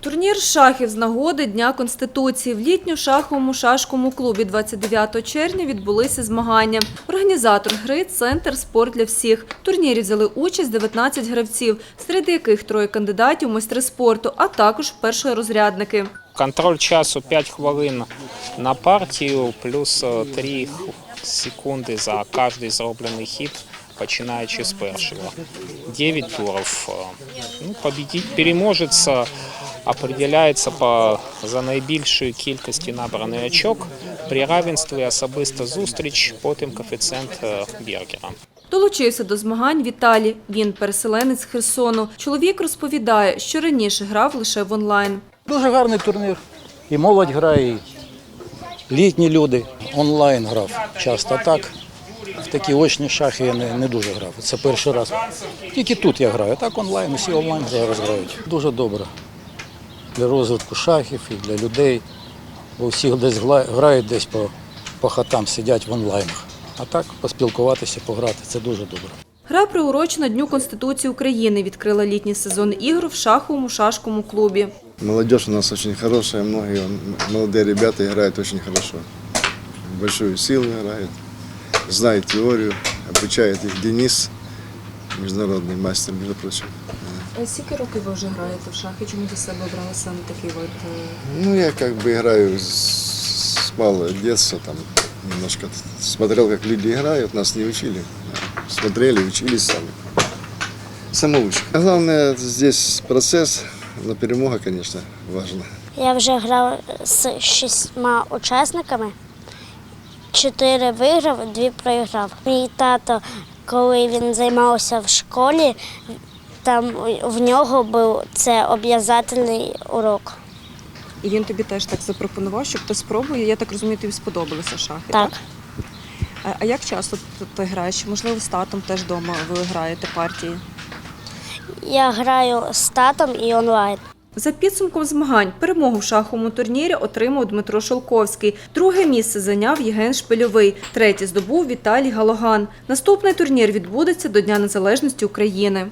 Турнір шахів з нагоди Дня Конституції. В літню шаховому шашковому клубі 29 червня відбулися змагання. Організатор гри – Центр «Спорт для всіх». В турнірі взяли участь 19 гравців, серед яких троє кандидатів майстри спорту, а також першорозрядники. Контроль часу 5 хвилин на партію, плюс 3 секунди за кожний зроблений хід, починаючи з першого. 9 турів. Ну, победить переможець определяється по, за найбільшою кількістю набраний очок. При равенстві особиста зустріч, потім коефіцієнт е, Бергера. Долучився до змагань Віталій. Він переселенець Херсону. Чоловік розповідає, що раніше грав лише в онлайн. Дуже гарний турнір. І молодь грає, і літні люди. Онлайн грав часто. Так, в такі очні шахи я не, не дуже грав. Це перший раз. Тільки тут я граю. Так онлайн, усі онлайн зараз грають. Дуже добре. Для розвитку шахів і для людей. Бо всі десь грають десь по, по хатам, сидять в онлайнах. А так поспілкуватися, пограти це дуже добре. Гра приурочена Дню Конституції України відкрила літній сезон ігор в шаховому шашковому клубі. Молодежь у нас очень хорошая, многие молодые ребята играют очень хорошо. Большую силу играют, знают теорию, обучает их Денис, международный мастер, между прочим. Скільки років ви вже граєте в шахи? Чому для себе обрали саме такий вид? Ну, я как бы играю с с малого детства, там немножко смотрел, как люди играют, нас не учили. а Смотрели, учились сами. Самоучка. А Главное здесь процесс, но перемога, конечно, важна. Я вже грав з шістьма учасниками. Чотири виграв, дві проіграв. Мій тато, коли він займався в школі, там в нього був це обов'язательний урок. І він тобі теж так запропонував, щоб ти спробує. Я так розумію, тобі сподобалися шахи. Так. А, а як часто ти, ти граєш? Можливо, з татом теж вдома ви граєте партії? Я граю з татом і онлайн. За підсумком змагань перемогу в шаховому турнірі отримав Дмитро Шолковський. Друге місце зайняв Єген Шпильовий. Третє здобув Віталій Галаган. Наступний турнір відбудеться до Дня Незалежності України.